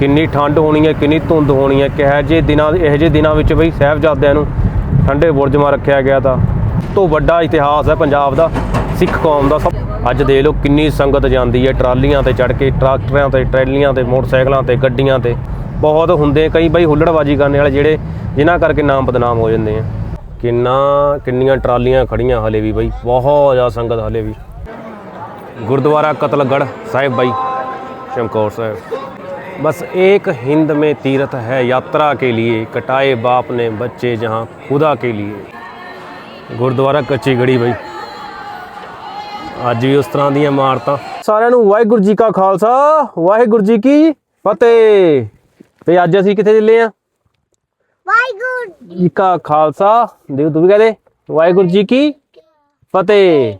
ਕਿੰਨੀ ਠੰਡ ਹੋਣੀ ਹੈ, ਕਿੰਨੀ ਧੁੰਦ ਹੋਣੀ ਹੈ, ਕਿਹੋ ਜਿਹੇ ਦਿਨਾਂ, ਇਹੋ ਜਿਹੇ ਦਿਨਾਂ ਵਿੱਚ ਬਈ ਸਹਿਬਜ਼ਾਦਿਆਂ ਨੂੰ ਠੰਡੇ ਬੁਰਜ ਮਾ ਰੱਖਿਆ ਗਿਆ ਤਾਂ। ਤੋਂ ਵੱਡਾ ਇਤਿਹਾਸ ਹੈ ਪੰਜਾਬ ਦਾ, ਸਿੱਖ ਕੌਮ ਦਾ ਸਭ। ਅੱਜ ਦੇਖ ਲਓ ਕਿੰਨੀ ਸੰਗਤ ਜਾਂਦੀ ਹੈ, ਟਰਾਲੀਆਂ ਤੇ ਚੜ ਕੇ, ਟਰੈਕਟਰਾਂ ਤੇ, ਟਰੈਲੀਆਂ ਤੇ, ਮੋਟਰਸਾਈਕਲਾਂ ਤੇ, ਗੱਡੀਆਂ ਤੇ। ਬਹੁਤ ਹੁੰਦੇ ਕਈ ਬਈ ਹੁੱਲੜਬਾਜੀ ਕਰਨ ਵਾਲੇ ਜਿਹੜੇ ਜਿਨ੍ਹਾਂ ਕਰਕੇ ਨਾਮ ਬਦਨਾਮ ਹੋ ਜਾਂਦੇ ਆ। ਕਿੰਨਾ, ਕਿੰਨੀਆਂ ਟਰਾਲੀਆਂ ਖੜੀਆਂ ਹਲੇ ਵੀ ਬਈ, ਬਹੁਤ ਜ਼ਿਆਦਾ ਸੰਗਤ ਹਲੇ ਵੀ। ਗੁਰਦੁਆਰਾ ਕਤਲਗੜ ਸਾਹਿਬ ਬਾਈ ਚਮਕੌਰ ਸਾਹਿਬ। बस एक हिंद में तीर्थ है यात्रा के लिए कटाए बाप ने बच्चे जहाँ खुदा के लिए ਗੁਰਦੁਆਰਾ ਕੱਚੀ ਗੜੀ ਬਈ ਅੱਜ ਵੀ ਉਸ ਤਰ੍ਹਾਂ ਦੀਆਂ ਇਮਾਰਤਾਂ ਸਾਰਿਆਂ ਨੂੰ ਵਾਹਿਗੁਰੂ ਜੀ ਕਾ ਖਾਲਸਾ ਵਾਹਿਗੁਰੂ ਜੀ ਕੀ ਫਤਿਹ ਤੇ ਅੱਜ ਅਸੀਂ ਕਿੱਥੇ ਚੱਲੇ ਆ ਵਾਹਿਗੁਰੂ ਜੀ ਕਾ ਖਾਲਸਾ ਦੇਵ ਤੂੰ ਵੀ ਕਹਦੇ ਵਾਹਿਗੁਰੂ ਜੀ ਕੀ ਫਤਿਹ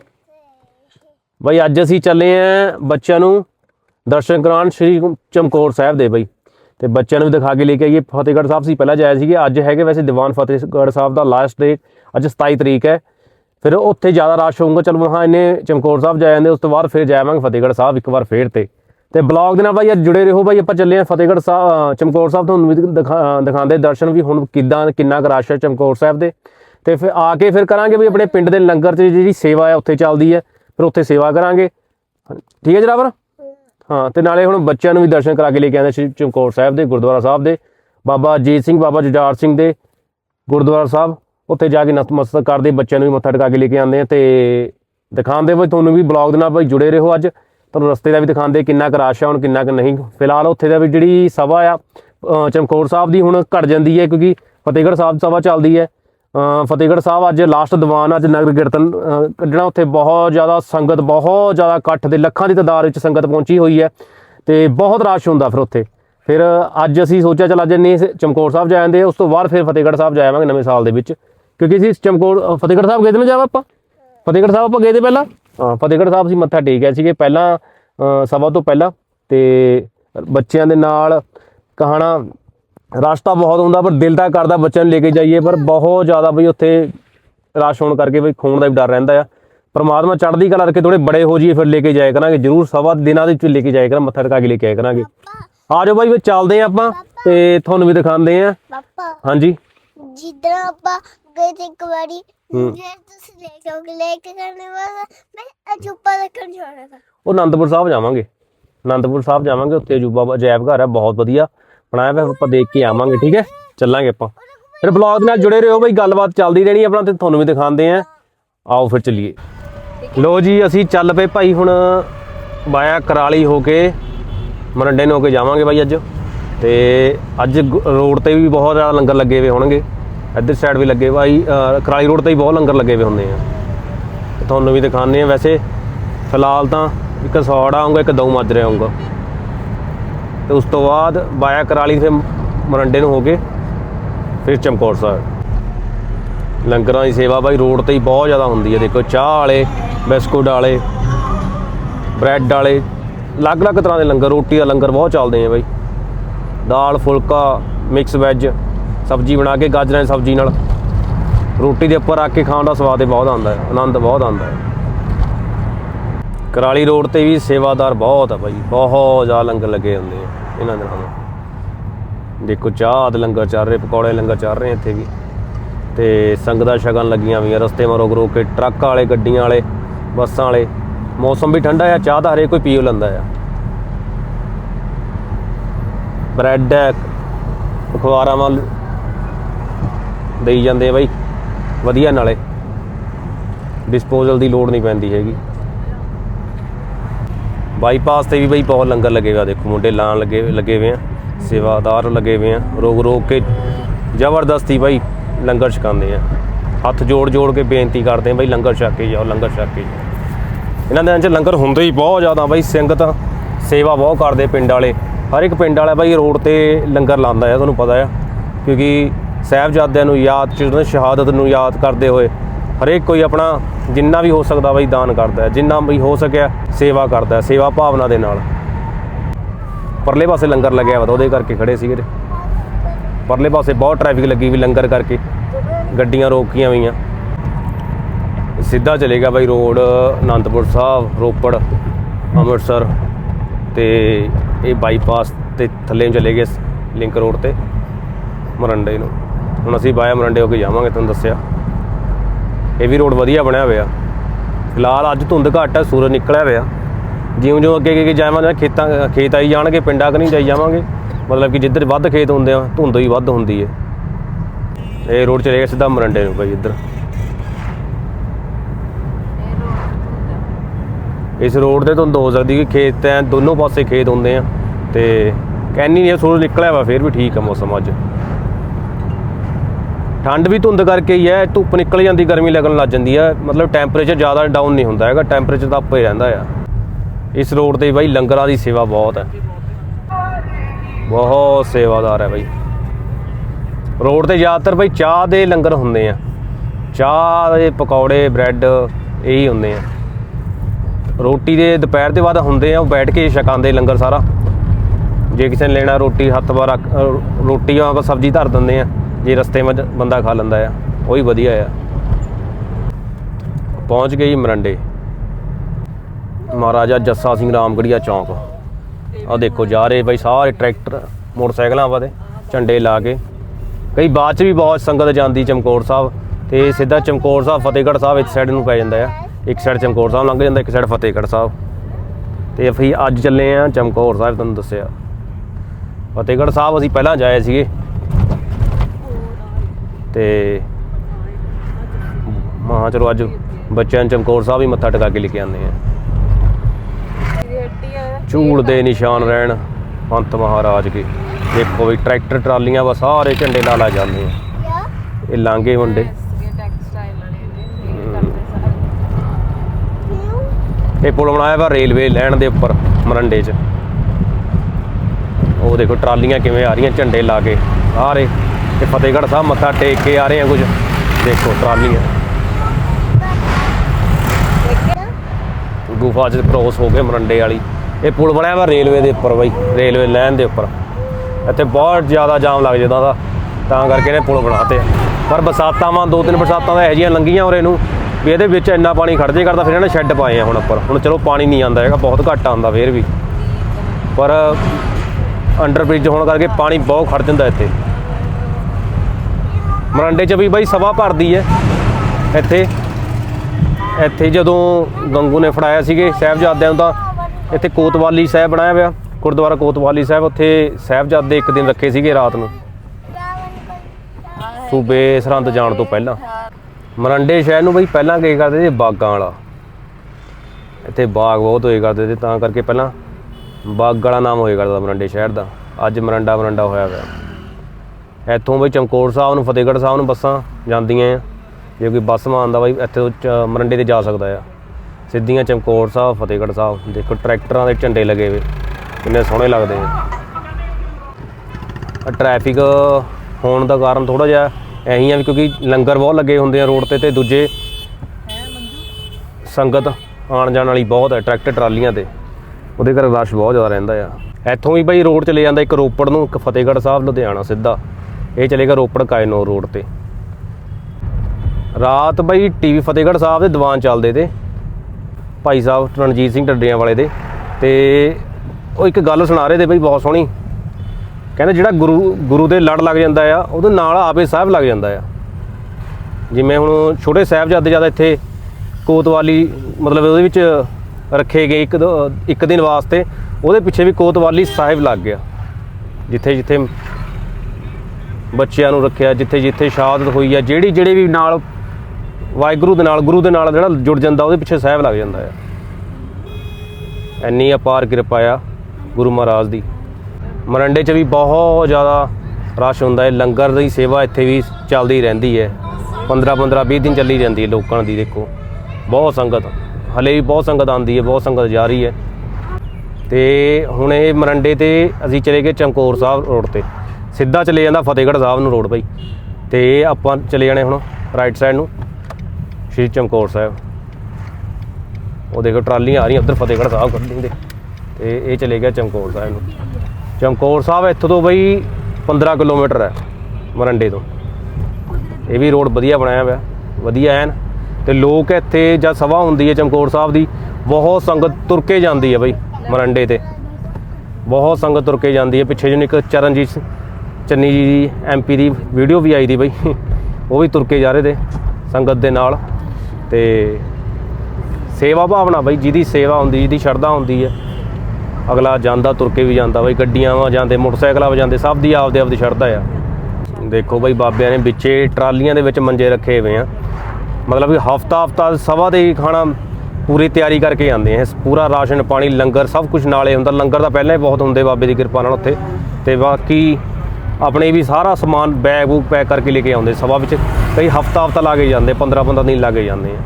ਬਈ ਅੱਜ ਅਸੀਂ ਚੱਲੇ ਆਂ ਬੱਚਿਆਂ ਨੂੰ ਦਰਸ਼ਨ ਕਰਾਉਣ ਸ਼੍ਰੀ ਚਮਕੌਰ ਸਾਹਿਬ ਦੇ ਬਈ। ਤੇ ਬੱਚਿਆਂ ਨੂੰ ਵੀ ਦਿਖਾ ਕੇ ਲੈ ਕੇ ਆਈਏ। ਫਤਿਹਗੜ੍ਹ ਸਾਹਿਬ ਸੀ, ਪਹਿਲਾਂ ਜਾਇਆ ਸੀਗੇ। ਅੱਜ ਹੈਗੇ ਵੈਸੇ ਦੀਵਾਨ ਫਤਿਹਗੜ੍ਹ ਸਾਹਿਬ ਦਾ ਲਾਸਟ ਡੇਟ ਅੱਜ 27 ਤਰੀਕ ਹੈ। ਫਿਰ ਉੱਥੇ ਜ਼ਿਆਦਾ ਰਸ਼ ਹੋਊਗਾ। ਚਲੋ ਹਾਂ ਇਹਨੇ ਚਮਕੌਰ ਸਾਹਿਬ ਜਾ ਜਾਂਦੇ, ਉਸ ਤੋਂ ਬਾਅਦ ਫਿਰ ਜਾਵਾਂਗੇ ਫਤਿਹਗੜ੍ਹ ਸਾਹਿਬ ਇੱਕ ਵਾਰ ਫੇਰ ਤੇ। ਤੇ ਬਲੌਗ ਦੇ ਨਾਲ ਬਾਈ, ਅੱਜ ਜੁੜੇ ਰਹੋ ਬਾਈ। ਆਪਾਂ ਚੱਲੇ ਆਂ ਫਤਿਹਗੜ੍ਹ ਸਾਹਿਬ ਚਮਕੌਰ ਸਾਹਿਬ। ਤੁਹਾਨੂੰ ਵੀ ਦਿਖਾ- ਦਿਖਾਉਂਦੇ ਦਰਸ਼ਨ ਵੀ। ਹੁਣ ਕਿੱਦਾਂ, ਕਿੰਨਾ ਕੁ ਰਸ਼ ਹੈ ਚਮਕੌਰ ਸਾਹਿਬ ਦੇ। ਤੇ ਫਿਰ ਆ ਕੇ ਫਿਰ ਕਰਾਂਗੇ ਵੀ ਆਪਣੇ ਪਿੰਡ ਦੇ ਲੰਗਰ 'ਚ ਜਿਹੜੀ ਸੇਵਾ ਹੈ, ਉੱਥੇ ਚੱਲਦੀ ਹੈ। ਫਿਰ ਉੱਥੇ ਸੇਵਾ ਕਰਾਂਗੇ। ਠੀਕ ਹੈ ਜਰਾਬਰ ਹਾਂ, ਤੇ ਨਾਲੇ ਹੁਣ ਬੱਚਿਆਂ ਨੂੰ ਵੀ ਦਰਸ਼ਨ ਕਰਾ ਕੇ ਲੈ ਕੇ ਆਉਂਦੇ ਸ਼੍ਰੀ ਚਮਕੌਰ ਸਾਹਿਬ ਦੇ, ਗੁਰਦੁਆਰਾ ਸਾਹਿਬ ਦੇ, ਬਾਬਾ ਅਜੀਤ ਸਿੰਘ, ਬਾਬਾ ਜੁਝਾਰ ਸਿੰਘ ਦੇ ਗੁਰਦੁਆਰਾ ਸਾਹਿਬ, ਉੱਥੇ ਜਾ ਕੇ ਨਤਮਸਤਕ ਕਰਦੇ, ਬੱਚਿਆਂ ਨੂੰ ਵੀ ਮੱਥਾ ਟਿਕਾ ਕੇ ਲੈ ਕੇ ਆਉਂਦੇ ਆ, ਤੇ ਦਿਖਾਉਂਦੇ ਵੀ ਤੁਹਾਨੂੰ ਵੀ ਬਲੌਗ ਦੇ ਨਾਲ ਭਾਈ ਜੁੜੇ ਰਹੋ ਅੱਜ, ਤੁਹਾਨੂੰ ਰਸਤੇ ਦਾ ਵੀ ਦਿਖਾਉਂਦੇ ਕਿੰਨਾ ਕੁ ਰਸ਼ ਆ, ਹੁਣ ਕਿੰਨਾ ਕੁ ਨਹੀਂ, ਫਿਲਹਾਲ ਉੱਥੇ ਦਾ ਵੀ ਜਿਹੜੀ ਸਭਾ ਆ ਚਮਕੌਰ ਸਾਹਿਬ ਦੀ ਹੁਣ ਘਟ ਜਾਂਦੀ ਹੈ, ਕਿਉਂਕਿ ਫਤਿਹਗੜ੍ਹ ਸਾਹਿਬ ਸਭਾ ਚੱਲਦੀ ਹੈ ਫਤਿਹਗੜ੍ਹ ਸਾਹਿਬ ਅੱਜ ਲਾਸਟ ਦੀਵਾਨ ਅੱਜ ਨਗਰ ਕੀਰਤਨ ਅ, ਕੱਢਣਾ ਉੱਥੇ ਬਹੁਤ ਜ਼ਿਆਦਾ ਸੰਗਤ ਬਹੁਤ ਜ਼ਿਆਦਾ ਇਕੱਠ ਦੇ ਲੱਖਾਂ ਦੀ ਤਾਦਾਦ ਵਿੱਚ ਸੰਗਤ ਪਹੁੰਚੀ ਹੋਈ ਹੈ ਤੇ ਬਹੁਤ ਰਸ਼ ਹੁੰਦਾ ਫਿਰ ਉੱਥੇ। ਫਿਰ ਅੱਜ ਅਸੀਂ ਸੋਚਿਆ ਚਲ ਅੱਜ ਨਹੀਂ ਚਮਕੌਰ ਸਾਹਿਬ ਜਾ ਜਾਂਦੇ ਉਸ ਤੋਂ ਬਾਅਦ ਫਿਰ ਫਤਿਹਗੜ੍ਹ ਸਾਹਿਬ ਜਾਵਾਂਗੇ ਨਵੇਂ ਸਾਲ ਦੇ ਵਿੱਚ। ਕਿਉਂਕਿ ਅਸੀਂ ਚਮਕੌਰ ਫਤਿਹਗੜ੍ਹ ਸਾਹਿਬ ਗਏ ਤੇ ਨਾ ਜਾਵਾ ਆਪਾਂ? ਫਤਿਹਗੜ੍ਹ ਸਾਹਿਬ ਆਪਾਂ ਗਏ ਤੇ ਪਹਿਲਾਂ? ਹਾਂ ਫਤਿਹਗੜ੍ਹ ਸਾਹਿਬ ਅਸੀਂ ਮੱਥਾ ਟੇਕ ਗਏ ਸੀਗੇ ਪਹਿਲਾਂ ਸਭਾ ਤੋਂ ਪਹਿਲਾਂ ਤੇ ਬੱਚਿਆਂ ਦੇ ਨਾਲ ਕਹਾਣਾ ਰਸਤਾ ਬਹੁਤ ਹੁੰਦਾ ਪਰ ਦਿਲ ਤਾਂ ਕਰਦਾ ਬੱਚਿਆਂ ਨੂੰ ਲੈ ਕੇ ਜਾਈਏ ਪਰ ਬਹੁਤ ਜ਼ਿਆਦਾ ਬਈ ਉੱਥੇ ਰਸ਼ ਹੋਣ ਕਰਕੇ ਬਈ ਖੂਨ ਦਾ ਵੀ ਡਰ ਰਹਿੰਦਾ ਆ। ਪਰਮਾਤਮਾ ਚੜ੍ਹਦੀ ਕਲਾ ਕਰਕੇ ਥੋੜੇ ਬੜੇ ਹੋ ਜਾਈਏ ਫਿਰ ਲੈ ਕੇ ਜਾਇਆ ਕਰਾਂਗੇ ਜਰੂਰ ਸਵਾ ਦਿਨਾਂ ਦੇ ਵਿੱਚ ਲੈ ਕੇ ਜਾਇਆ ਕਰਾਂ ਮੱਥਾ ਟਿਕਾ ਕੇ ਲੈ ਕੇ ਆਇਆ ਕਰਾਂਗੇ। ਆ ਜਾਓ ਬਾਈ ਫਿਰ ਚੱਲਦੇ ਆ ਆਪਾਂ ਤੇ ਤੁਹਾਨੂੰ ਵੀ ਦਿਖਾਉਂਦੇ ਆ ਪਾਪਾ। ਹਾਂਜੀ। ਜਿੱਦਾਂ ਆਪਾਂ ਗਏ ਤੇ ਇੱਕ ਵਾਰੀ ਹੂੰ। ਜੇ ਤੁਸੀਂ ਲੈ ਕੇ ਆਓਗੇ ਲੈ ਕੇ ਕਰਨੇ ਵਾਲਾ ਮੈਂ ਅਜੂਬਾ ਦੇਖਣ ਜਾਣਾ ਉਹ ਆਨੰਦਪੁਰ ਸਾਹਿਬ ਜਾਵਾਂਗੇ। ਆਨੰਦਪੁਰ ਸਾਹਿਬ ਜਾਵਾਂਗੇ ਉੱਥੇ ਅਜੂਬਾ ਅਜਾਇਬ ਘਰ ਹੈ ਬਹੁਤ ਵਧੀਆ। ਬਣਾਇਆ ਹੋਇਆ ਆਪਾਂ ਦੇਖ ਕੇ ਆਵਾਂਗੇ, ਠੀਕ ਹੈ? ਚੱਲਾਂਗੇ ਆਪਾਂ। ਫਿਰ ਬਲੌਗ ਨਾਲ ਜੁੜੇ ਰਹੋ ਬਈ, ਗੱਲਬਾਤ ਚੱਲਦੀ ਰਹਿਣੀ ਆਪਣਾ ਤੇ ਤੁਹਾਨੂੰ ਵੀ ਦਿਖਾਉਂਦੇ ਆ ਆਓ ਫਿਰ ਚੱਲੀਏ। ਲੋ ਜੀ, ਅਸੀਂ ਚੱਲ ਪਏ ਭਾਈ ਹੁਣ ਬਾਇਆ ਕਰਾਲੀ ਹੋ ਕੇ, ਮਰੰਡੇ ਨੂੰ ਹੋ ਕੇ ਜਾਵਾਂਗੇ ਬਾਈ ਅੱਜ। ਤੇ ਅੱਜ ਰੋਡ ਤੇ ਵੀ ਬਹੁਤ ਜ਼ਿਆਦਾ ਲੰਗਰ ਲੱਗੇ ਹੋਏ ਹੋਣਗੇ। ਇੱਧਰ ਸਾਈਡ ਵੀ ਲੱਗੇ ਭਾਈ ਕਰਾਲੀ ਰੋਡ ਤੇ ਵੀ ਬਹੁਤ ਲੰਗਰ ਲੱਗੇ ਹੋਏ ਹੁੰਦੇ ਆ। ਤੁਹਾਨੂੰ ਵੀ ਦਿਖਾਉਂਦੇ ਆ ਵੈਸੇ। ਫਿਲਹਾਲ ਤਾਂ ਇੱਕ ਸੌੜ ਆਉਂਗਾ ਇੱਕ ਦਊ ਮਾਜਰੇ ਆਉਂਗਾ ਤੇ ਉਸ ਤੋਂ ਬਾਅਦ ਵਾਇਆ ਕਰਾਲੀ ਫਿਰ ਮਰੰਡੇ ਨੂੰ ਹੋ ਕੇ ਫਿਰ ਚਮਕੌਰ ਸਾਹਿਬ। ਲੰਗਰਾਂ ਦੀ ਸੇਵਾ ਬਾਈ ਰੋਡ ਤੇ ਹੀ ਬਹੁਤ ਜ਼ਿਆਦਾ ਹੁੰਦੀ ਹੈ। ਦੇਖੋ ਚਾਹ ਵਾਲੇ, ਬਿਸਕੁਟ ਵਾਲੇ, ਬ੍ਰੈਡ ਵਾਲੇ ਅਲੱਗ-ਅਲੱਗ ਤਰ੍ਹਾਂ ਦੇ ਲੰਗਰ, ਰੋਟੀ ਦਾ ਲੰਗਰ ਬਹੁਤ ਚੱਲਦੇ ਆ ਬਾਈ। ਦਾਲ, ਫੁਲਕਾ, ਮਿਕਸ ਵੈਜ, ਸਬਜ਼ੀ ਬਣਾ ਕੇ ਗਾਜਰਾਂ ਦੀ ਸਬਜ਼ੀ ਨਾਲ। ਰੋਟੀ ਦੇ ਉੱਪਰ ਆ ਕੇ ਖਾਣ ਦਾ ਸਵਾਦ ਬਹੁਤ ਆਉਂਦਾ ਹੈ, ਆਨੰਦ ਬਹੁਤ ਆਉਂਦਾ ਹੈ। ਕਰਾਲੀ ਰੋਡ ਤੇ ਵੀ ਸੇਵਾਦਾਰ ਬਹੁਤ ਆ ਭਾਈ ਬਹੁਤ ਜ਼ਿਆਦਾ ਲੰਗਰ ਲੱਗੇ ਹੁੰਦੇ ਆ। ਇਹਨਾਂ ਦਿਨਾਂ ਨੂੰ ਦੇਖੋ, ਚਾਹ ਦੇ ਲੰਗਰ ਚੱਲ ਰਹੇ, ਪਕੌੜੇ ਲੰਗਰ ਚੱਲ ਰਹੇ ਇੱਥੇ ਵੀ। ਤੇ ਸੰਗਤਾਂ ਸ਼ਗਨ ਲੱਗੀਆਂ ਹੋਈਆਂ, ਰਸਤੇ ਮਾਰੋ ਰੋਕ ਕੇ, ਟਰੱਕ ਵਾਲੇ, ਗੱਡੀਆਂ ਵਾਲੇ, ਬੱਸਾਂ ਵਾਲੇ। ਮੌਸਮ ਵੀ ਠੰਡਾ ਆ, ਚਾਹ ਦਾ ਹਰੇਕ ਕੋਈ ਪੀ ਲੈਂਦਾ ਆ। ਬ੍ਰੈਡ ਅਖਬਾਰਾਂ ਵੱਲ ਦੇਈ ਜਾਂਦੇ ਆ ਬਾਈ। ਵਧੀਆ ਨਾਲੇ। ਡਿਸਪੋਜ਼ਲ ਦੀ ਲੋੜ ਨਹੀਂ ਪੈਂਦੀ ਹੈਗੀ। ਬਾਈਪਾਸ ਤੇ ਵੀ ਬਈ ਬਹੁਤ ਲੰਗਰ ਲੱਗੇਗਾ ਦੇਖੋ ਮੁੰਡੇ ਲਾਣ ਲੱਗੇ ਲੱਗੇ ਹੋਏ ਆ, ਸੇਵਾਦਾਰ ਲੱਗੇ ਹੋਏ ਆ, ਰੋਕ ਰੋਕ ਕੇ ਜ਼ਬਰਦਸਤੀ ਬਈ ਲੰਗਰ ਛਕਾਉਂਦੇ ਆ। ਹੱਥ ਜੋੜ ਜੋੜ ਕੇ ਬੇਨਤੀ ਕਰਦੇ ਆ ਬਈ ਲੰਗਰ ਛਕ ਕੇ ਜਾਓ, ਲੰਗਰ ਛਕ ਕੇ ਜਾਓ। ਇਹਨਾਂ ਦਿਨਾਂ 'ਚ ਲੰਗਰ ਹੁੰਦੇ ਹੀ ਬਹੁਤ ਜ਼ਿਆਦਾ ਬਈ ਸੰਗਤ ਸੇਵਾ ਬਹੁਤ ਕਰਦੇ ਪਿੰਡ ਵਾਲੇ। ਹਰ ਇੱਕ ਪਿੰਡ ਵਾਲਾ ਬਈ ਰੋਡ ਤੇ ਲੰਗਰ ਲਾਉਂਦਾ ਆ, ਤੁਹਾਨੂੰ ਪਤਾ ਆ। ਕਿਉਂਕਿ ਸਾਹਿਬਜ਼ਾਦਿਆਂ ਨੂੰ ਯਾਦ ਚਿਰਨ ਸ਼ਹਾਦਤ ਨੂੰ ਯਾਦ ਕਰਦੇ ਹੋਏ ਹਰੇਕ ਕੋਈ ਆਪਣਾ ਜਿੰਨਾ ਵੀ ਹੋ ਸਕਦਾ ਬਈ ਦਾਨ ਕਰਦਾ ਹੈ, ਜਿੰਨਾ ਵੀ ਹੋ ਸਕਿਆ ਸੇਵਾ ਕਰਦਾ ਹੈ, ਸੇਵਾ ਭਾਵਨਾ ਦੇ ਨਾਲ। ਪਰਲੇ ਪਾਸੇ ਲੰਗਰ ਲੱਗਿਆ ਵਾ ਤਾਂ ਉਹਦੇ ਕਰਕੇ ਖੜੇ ਸੀਗੇ ਪਰਲੇ ਪਾਸੇ ਬਹੁਤ ਟ੍ਰੈਫਿਕ ਲੱਗੀ ਵੀ ਲੰਗਰ ਕਰਕੇ, ਗੱਡੀਆਂ ਰੋਕੀਆਂ ਹੋਈਆਂ। ਸਿੱਧਾ ਚਲੇਗਾ ਬਾਈ ਰੋਡ ਅਨੰਦਪੁਰ ਸਾਹਿਬ, ਰੋਪੜ, ਅੰਮ੍ਰਿਤਸਰ ਤੇ ਇਹ ਬਾਈਪਾਸ ਤੇ ਥੱਲੇ ਨੂੰ ਚਲੇ ਗਏ ਲਿੰਕ ਰੋਡ ਤੇ, ਮਰੰਡੇ ਨੂੰ। ਹੁਣ ਅਸੀਂ ਬਾਇਆ ਮਰੰਡੇ ਹੋ ਕੇ ਜਾਵਾਂਗੇ, ਤੁਹਾਨੂੰ ਦੱਸਿਆ। ਇਹ ਵੀ ਰੋਡ ਵਧੀਆ ਬਣਿਆ ਹੋਇਆ। ਫਿਲਹਾਲ ਅੱਜ ਧੁੰਦ ਘੱਟ ਹੈ ਸੂਰਜ ਨਿਕਲਿਆ ਹੋਇਆ। ਜਿਉਂ ਜਿਉਂ ਅੱਗੇ ਅੱਗੇ ਜਾਵਾਂਗੇ ਖੇਤਾਂ, ਖੇਤ ਆਈ ਜਾਣਗੇ, ਪਿੰਡਾਂ ਕਨੀ ਜਾਈ ਜਾਵਾਂਗੇ। ਮਤਲਬ ਕਿ ਜਿੱਧਰ ਵੱਧ ਖੇਤ ਹੁੰਦੇ ਆ, ਧੁੰਦ ਹੀ ਵੱਧ ਹੁੰਦੀ ਹੈ ਇਹ ਰੋਡ ਚਲੇ ਗਿਆ ਸਿੱਧਾ ਮਰੰਡੇ ਨੂੰ ਭਾਈ ਇੱਧਰ। ਇਸ ਰੋਡ ਤੇ ਧੁੰਦ ਹੋ ਸਕਦੀ ਕਿ ਖੇਤ ਐ ਦੋਨੋਂ ਪਾਸੇ ਖੇਤ ਹੁੰਦੇ ਆ। ਤੇ ਕੈਨੀ ਨਹੀਂ ਸੂਰਜ ਨਿਕਲਿਆ ਵਾ, ਫਿਰ ਵੀ ਠੀਕ ਆ ਮੌਸਮ ਅੱਜ। ਠੰਡ ਵੀ ਧੁੰਦ ਕਰਕੇ ਹੀ ਹੈ, ਧੁੱਪ ਨਿਕਲ ਜਾਂਦੀ, ਗਰਮੀ ਲੱਗਣ ਲੱਗ ਜਾਂਦੀ ਹੈ। ਮਤਲਬ ਟੈਂਪਰੇਚਰ ਜ਼ਿਆਦਾ ਡਾਊਨ ਨਹੀਂ ਹੁੰਦਾ ਹੈਗਾ ਟੈਂਪਰੇਚਰ ਤਾਂ ਆਪੇ ਰਹਿੰਦਾ ਆ। ਇਸ ਰੋਡ ਤੇ ਬਾਈ ਲੰਗਰਾਂ ਦੀ ਸੇਵਾ ਬਹੁਤ ਹੈ। ਬਹੁਤ ਸੇਵਾਦਾਰ ਹੈ ਬਾਈ। ਰੋਡ ਤੇ ਜ਼ਿਆਦਾਤਰ ਬਾਈ ਚਾਹ ਦੇ ਲੰਗਰ ਹੁੰਦੇ ਆ। ਚਾਹ ਦੇ ਪਕੌੜੇ ਬ੍ਰੈਡ ਇਹੀ ਹੁੰਦੇ ਆ। ਰੋਟੀ ਦੇ ਦੁਪਹਿਰ ਦੇ ਬਾਅਦ ਹੁੰਦੇ ਆ, ਉਹ ਬੈਠ ਕੇ ਛਕਾਉਂਦੇ ਲੰਗਰ ਸਾਰਾ। ਜੇ ਕਿਸੇ ਨੇ ਲੈਣਾ ਰੋਟੀ, ਹੱਥ ਬਾਰ ਰੋਟੀਆਂ ਕੋ ਸਬਜ਼ੀ ਧਰ ਦਿੰਦੇ ਆ। ਜੇ ਰਸਤੇ ਵਿੱਚ ਬੰਦਾ ਖਾ ਲੈਂਦਾ ਆ, ਉਹ ਹੀ ਵਧੀਆ ਆ। ਪਹੁੰਚ ਗਏ ਮਰੰਡੇ। ਮਹਾਰਾਜਾ ਜੱਸਾ ਸਿੰਘ ਰਾਮਗੜੀਆ ਚੌਂਕ। ਆ ਦੇਖੋ ਜਾ ਰਹੇ ਬਈ ਸਾਰੇ ਟਰੈਕਟਰ, ਮੋਟਰਸਾਈਕਲਾਂ ਵਾਦੇ ਝੰਡੇ ਲਾ ਕੇ। ਕਈ ਬਾਅਦ ਚ ਵੀ ਬਹੁਤ ਸੰਗਤ ਜਾਂਦੀ ਚਮਕੌਰ ਸਾਹਿਬ, ਤੇ ਸਿੱਧਾ ਚਮਕੌਰ ਸਾਹਿਬ, ਫਤਿਹਗੜ੍ਹ ਸਾਹਿਬ ਇੱਕ ਸਾਈਡ ਨੂੰ ਪੈ ਜਾਂਦਾ ਆ। ਇੱਕ ਸਾਈਡ ਚਮਕੌਰ ਸਾਹਿਬ ਲੰਘ ਜਾਂਦਾ, ਇੱਕ ਸਾਈਡ ਫਤਿਹਗੜ੍ਹ ਸਾਹਿਬ। ਤੇ ਅਸੀਂ ਅੱਜ ਚੱਲੇ ਆ ਚਮਕੌਰ ਸਾਹਿਬ, ਤੁਹਾਨੂੰ ਦੱਸਿਆ। ਫਤਿਹਗੜ੍ਹ ਸਾਹਿਬ ਅਸੀਂ ਪਹਿਲਾਂ ਜਾਏ ਸੀਗੇ। ਤੇ ਮਾਂ ਚਲੋ ਅੱਜ ਬੱਚਿਆਂ ਨੂੰ ਚਮਕੌਰ ਸਾਹਿਬ ਵੀ ਮੱਥਾ ਟਿਕਾ ਕੇ ਲੈ ਕੇ ਆਉਂਦੇ ਆ। ਝੂੜ ਦੇ ਨਿਸ਼ਾਨ ਰਹਿਣ ਪੰਤ ਮਹਾਰਾਜ ਕੇ। ਦੇਖੋ ਵੀ ਟਰੈਕਟਰ, ਟਰਾਲੀਆਂ ਵਾ, ਸਾਰੇ ਝੰਡੇ ਨਾਲ ਆ ਜਾਂਦੇ ਆ। ਇਹ ਲਾਂਗੇ ਮੁੰਡੇ। ਇਹ ਪੁਲ ਬਣਾਇਆ ਵਾ ਰੇਲਵੇ ਲਾਈਨ ਦੇ ਉੱਪਰ, ਮਰੰਡੇ 'ਚ। ਉਹ ਦੇਖੋ ਟਰਾਲੀਆਂ ਕਿਵੇਂ ਆ ਰਹੀਆਂ ਝੰਡੇ ਲਾ ਕੇ। ਸਾਰੇ ਤੇ ਫਤਿਹਗੜ੍ਹ ਸਾਹਿਬ ਮੱਥਾ ਟੇਕ ਕੇ ਆ ਰਹੇ ਆ ਕੁਝ। ਦੇਖੋ ਟਰਾਲੀਆਂ ਗੁਫਾ 'ਚ ਕ੍ਰੋਸ ਹੋ ਕੇ ਮਰੰਡੇ ਵਾਲੀ। ਇਹ ਪੁਲ ਬਣਿਆ ਵਾ ਰੇਲਵੇ ਦੇ ਉੱਪਰ ਬਾਈ, ਰੇਲਵੇ ਲਾਈਨ ਦੇ ਉੱਪਰ। ਇੱਥੇ ਬਹੁਤ ਜ਼ਿਆਦਾ ਜਾਮ ਲੱਗ ਜਾਂਦਾ ਦਾ ਤਾਂ ਕਰਕੇ ਇਹਨੇ ਪੁਲ ਬਣਾਤੇ ਪਰ ਬਰਸਾਤਾਂ ਵਾਂ, ਦੋ ਤਿੰਨ ਬਰਸਾਤਾਂ ਦਾ ਇਹੋ ਜਿਹੀਆਂ ਲੰਗੀਆਂ ਔਰ ਇਹਨੂੰ ਵੀ ਇਹਦੇ ਵਿੱਚ ਇੰਨਾ ਪਾਣੀ ਖੜ ਜੇ ਕਰਦਾ, ਫਿਰ ਇਹਨੇ ਸ਼ੈੱਡ ਪਾਏ ਆ ਹੁਣ ਉੱਪਰ। ਹੁਣ ਚਲੋ ਪਾਣੀ ਨਹੀਂ ਆਉਂਦਾ ਹੈਗਾ, ਬਹੁਤ ਘੱਟ ਆਉਂਦਾ ਫੇਰ ਵੀ। ਪਰ ਅੰਡਰ ਬ੍ਰਿਜ ਹੋਣ ਕਰਕੇ ਪਾਣੀ ਬਹੁਤ ਖੜ ਜਾਂਦਾ ਇੱਥੇ। ਮਰੰਡੇ 'ਚ ਵੀ ਬਾਈ ਸਭਾ ਭਰਦੀ ਹੈ ਇੱਥੇ। ਇੱਥੇ ਜਦੋਂ ਗੰਗੂ ਨੇ ਫੜਾਇਆ ਸੀਗੇ ਸਾਹਿਬਜ਼ਾਦਿਆਂ ਨੂੰ ਇੱਥੇ ਕੋਤਵਾਲੀ ਸਾਹਿਬ ਬਣਾਇਆ ਹੋਇਆ ਗੁਰਦੁਆਰਾ ਕੋਤਵਾਲੀ ਸਾਹਿਬ, ਉੱਥੇ ਸਾਹਿਬਜ਼ਾਦੇ ਇੱਕ ਦਿਨ ਰੱਖੇ ਸੀਗੇ ਰਾਤ ਨੂੰ। ਸੂਬੇ ਸਰਹੰਦ ਜਾਣ ਤੋਂ ਪਹਿਲਾਂ। ਮਰਾਂਡੇ ਸ਼ਹਿਰ ਨੂੰ ਬਈ ਪਹਿਲਾਂ ਕੀ ਕਰਦੇ ਸੀ? ਬਾਗਾਂ ਵਾਲਾ। ਇੱਥੇ ਬਾਗ ਬਹੁਤ ਹੋਏ ਕਰਦੇ ਸੀ, ਤਾਂ ਕਰਕੇ ਪਹਿਲਾਂ ਬਾਗ ਵਾਲਾ ਨਾਮ ਹੋਏ ਕਰਦਾ ਮਰਾਂਡੇ ਸ਼ਹਿਰ ਦਾ। ਅੱਜ ਮਰਾਂਡਾ ਮਰੰਡਾ ਹੋਇਆ ਹੋਇਆ ਇੱਥੋਂ ਬਈ ਚਮਕੌਰ ਸਾਹਿਬ ਨੂੰ, ਫਤਿਹਗੜ੍ਹ ਸਾਹਿਬ ਨੂੰ ਬੱਸਾਂ ਜਾਂਦੀਆਂ ਆ। ਜੇ ਕੋਈ ਬੱਸ ਮਾਨਦਾ ਬਾਈ, ਇੱਥੇ ਚ- ਮਰੰਡੇ ਤੇ ਜਾ ਸਕਦਾ ਆ। ਸਿੱਧੀਆਂ ਚਮਕੌਰ ਸਾਹਿਬ, ਫਤਿਹਗੜ੍ਹ ਸਾਹਿਬ, ਦੇਖੋ ਟਰੈਕਟਰਾਂ ਦੇ ਝੰਡੇ ਲੱਗੇ ਵੇ ਕਿੰਨੇ ਸੋਹਣੇ ਲੱਗਦੇ ਆ। ਟ੍ਰੈਫਿਕ ਹੋਣ ਦਾ ਕਾਰਨ ਥੋੜਾ ਜਿਹਾ ਐਹੀ ਆ ਵੀ ਕਿਉਂਕਿ ਲੰਗਰ ਬਹੁਤ ਲੱਗੇ ਹੁੰਦੇ ਆ ਰੋਡ ਤੇ ਤੇ ਦੂਜੇ ਸੰਗਤ ਆਣ ਜਾਣ ਵਾਲੀ ਬਹੁਤ ਹੈ ਟਰੈਕਟਰ ਟਰਾਲੀਆਂ ਤੇ। ਉਹਦੇ ਕਰਕੇ ਰਸ਼ ਬਹੁਤ ਜ਼ਿਆਦਾ ਰਹਿੰਦਾ ਆ। ਇੱਥੋਂ ਵੀ ਬਈ ਰੋਡ ਚਲੇ ਜਾਂਦਾ ਇੱਕ ਰੋਪੜ ਨੂੰ, ਇੱਕ ਫਤਿਹਗੜ੍ਹ ਸਾਹਿਬ, ਲੁਧਿਆਣਾ ਸਿੱਧਾ। ਇਹ ਚਲੇਗਾ ਰੋਪੜ ਕਾਇਨੋ ਰੋਡ ਤੇ। ਰਾਤ ਬਈ ਟੀਵੀ ਫਤਿਹਗੜ੍ਹ ਸਾਹਿਬ ਦੇ ਦੀਵਾਨ ਚੱਲਦੇ ਤੇ, ਭਾਈ ਸਾਹਿਬ ਰਣਜੀਤ ਸਿੰਘ ਢੱਡਿਆਂ ਵਾਲੇ ਦੇ ਤੇ ਉਹ ਇੱਕ ਗੱਲ ਸੁਣਾ ਰਹੇ ਤੇ ਬਈ ਬਹੁਤ ਸੋਹਣੀ। ਕਹਿੰਦੇ ਜਿਹੜਾ ਗੁਰੂ ਗੁਰੂ ਦੇ ਲੜ ਲੱਗ ਜਾਂਦਾ ਆ, ਉਹਦੇ ਨਾਲ ਆਪੇ ਸਾਹਿਬ ਲੱਗ ਜਾਂਦਾ ਆ। ਜਿਵੇਂ ਹੁਣ ਛੋਟੇ ਸਾਹਿਬਜ਼ਾਦੇ ਜ਼ਿਆਦਾ ਇੱਥੇ ਕੋਤਵਾਲੀ ਮਤਲਬ ਉਹਦੇ ਵਿੱਚ ਰੱਖੇ ਗਏ ਇੱਕ ਦੋ- ਇੱਕ ਦਿਨ ਵਾਸਤੇ, ਉਹਦੇ ਪਿੱਛੇ ਵੀ ਕੋਤਵਾਲੀ ਸਾਹਿਬ ਲੱਗ ਗਿਆ। ਜਿੱਥੇ ਜਿੱਥੇ ਬੱਚਿਆਂ ਨੂੰ ਰੱਖਿਆ, ਜਿੱਥੇ ਜਿੱਥੇ ਸ਼ਹਾਦਤ ਹੋਈ ਆ, ਜਿਹੜੀ ਜਿਹੜੇ ਵੀ ਨਾਲ ਵਾਹਿਗੁਰੂ ਦੇ ਨਾਲ, ਗੁਰੂ ਦੇ ਨਾਲ ਜਿਹੜਾ ਜੁੜ ਜਾਂਦਾ, ਉਹਦੇ ਪਿੱਛੇ ਸਾਹਿਬ ਲੱਗ ਜਾਂਦਾ ਆ। ਇੰਨੀ ਅਪਾਰ ਕਿਰਪਾ ਆ ਗੁਰੂ ਮਹਾਰਾਜ ਦੀ। ਮਰੰਡੇ 'ਚ ਵੀ ਬਹੁਤ ਜ਼ਿਆਦਾ ਰਸ਼ ਹੁੰਦਾ ਹੈ ਲੰਗਰ ਦੀ ਸੇਵਾ ਇੱਥੇ ਵੀ ਚੱਲਦੀ ਰਹਿੰਦੀ ਹੈ 15 15 20 ਦਿਨ ਚੱਲੀ ਜਾਂਦੀ ਹੈ ਲੋਕਾਂ ਦੀ, ਦੇਖੋ। ਬਹੁਤ ਸੰਗਤ, ਹਲੇ ਵੀ ਬਹੁਤ ਸੰਗਤ ਆਉਂਦੀ ਹੈ ਬਹੁਤ ਸੰਗਤ ਜਾ ਰਹੀ ਹੈ ਤੇ ਹੁਣ ਇਹ ਮਰੰਡੇ ਤੇ ਅਸੀਂ ਚਲੇ ਗਏ ਚਮਕੌਰ ਸਾਹਿਬ ਰੋਡ ਤੇ। ਸਿੱਧਾ ਚਲੇ ਜਾਂਦਾ ਫਤਿਹਗੜ੍ਹ ਸਾਹਿਬ ਨੂੰ ਰੋਡ ਬਈ ਤੇ ਇਹ ਆਪਾਂ ਚਲੇ ਜਾਣੇ ਹੁਣ ਰਾਈਟ ਸਾਈਡ ਨੂੰ, ਸ਼੍ਰੀ ਚਮਕੌਰ ਸਾਹਿਬ। ਉਹ ਦੇਖੋ ਟਰਾਲੀਆਂ ਆ ਰਹੀਆਂ ਉਧਰ ਫਤਿਹਗੜ੍ਹ ਸਾਹਿਬ ਕੱਢੀ ਦੇ। ਤੇ ਇਹ ਚਲੇ ਗਿਆ ਚਮਕੌਰ ਸਾਹਿਬ ਨੂੰ। ਚਮਕੌਰ ਸਾਹਿਬ ਇੱਥੋਂ ਤੋਂ ਬਈ 15 ਕਿਲੋਮੀਟਰ ਹੈ, ਮਰੰਡੇ ਤੋਂ। ਇਹ ਵੀ ਰੋਡ ਵਧੀਆ ਬਣਾਇਆ ਹੋਇਆ, ਵਧੀਆ ਐਨ। ਤੇ ਲੋਕ ਇੱਥੇ ਜਦ ਸਭਾ ਹੁੰਦੀ ਹੈ ਚਮਕੌਰ ਸਾਹਿਬ ਦੀ, ਬਹੁਤ ਸੰਗਤ ਤੁਰ ਕੇ ਜਾਂਦੀ ਹੈ ਬਈ, ਮਰੰਡੇ ਤੇ। ਬਹੁਤ ਸੰਗਤ ਤੁਰ ਕੇ ਜਾਂਦੀ ਹੈ। ਪਿੱਛੇ ਜਿਹਨੂੰ ਇੱਕ ਚਰਨਜੀਤ ਸਿੰਘ ਚੰਨੀ ਜੀ ਦੀ ਐਮਪੀ ਦੀ ਵੀਡੀਓ ਵੀ ਆਈ ਦੀ ਬਈ। ਉਹ ਵੀ ਤੁਰ ਕੇ ਜਾ ਰਹੇ ਤੇ ਸੰਗਤ ਦੇ ਨਾਲ। ਤੇ ਸੇਵਾ ਭਾਵਨਾ ਬਈ, ਜਿਹਦੀ ਸੇਵਾ ਹੁੰਦੀ, ਜਿਹਦੀ ਸ਼ਰਧਾ ਹੁੰਦੀ ਹੈ। ਅਗਲਾ ਜਾਂਦਾ, ਤੁਰ ਕੇ ਵੀ ਜਾਂਦਾ ਬਈ, ਗੱਡੀਆਂ ਵਾ ਜਾਂਦੇ, ਮੋਟਰਸਾਈਕਲਾਂ ਵਾ ਜਾਂਦੇ, ਸਭ ਦੀ ਆਪਦੇ ਆਪਦੀ ਸ਼ਰਧਾ ਆ। ਦੇਖੋ ਬਈ, ਬਾਬਿਆਂ ਨੇ ਵਿੱਚੇ ਟਰਾਲੀਆਂ ਦੇ ਵਿੱਚ ਮੰਜੇ ਰੱਖੇ ਹੋਏ ਆ। ਮਤਲਬ ਕਿ ਹਫਤਾ ਹਫਤਾ, ਸਵਾ ਦੇ ਹੀ ਖਾਣਾ ਪੂਰੀ ਤਿਆਰੀ ਕਰਕੇ ਆਉਂਦੇ ਆ। ਪੂਰਾ ਰਾਸ਼ਨ ਪਾਣੀ, ਲੰਗਰ, ਸਭ ਕੁਝ ਨਾਲੇ ਹੁੰਦਾ। ਲੰਗਰ ਤਾਂ ਪਹਿਲਾਂ ਹੀ ਬਹੁਤ ਹੁੰਦੇ ਬਾਬੇ ਦੀ ਕਿਰਪਾ ਨਾਲ ਉੱਥੇ। ਤੇ ਬਾਕੀ ਆਪਣੇ ਵੀ ਸਾਰਾ ਸਮਾਨ ਬੈਗ ਬੂਗ ਪੈਕ ਕਰਕੇ ਲੈ ਕੇ ਆਉਂਦੇ ਸਭਾ ਵਿੱਚ। ਕਈ ਹਫਤਾ ਹਫਤਾ ਲਾ ਕੇ ਜਾਂਦੇ 15 15 ਦਿਨ ਲਾ ਕੇ ਜਾਂਦੇ ਆ।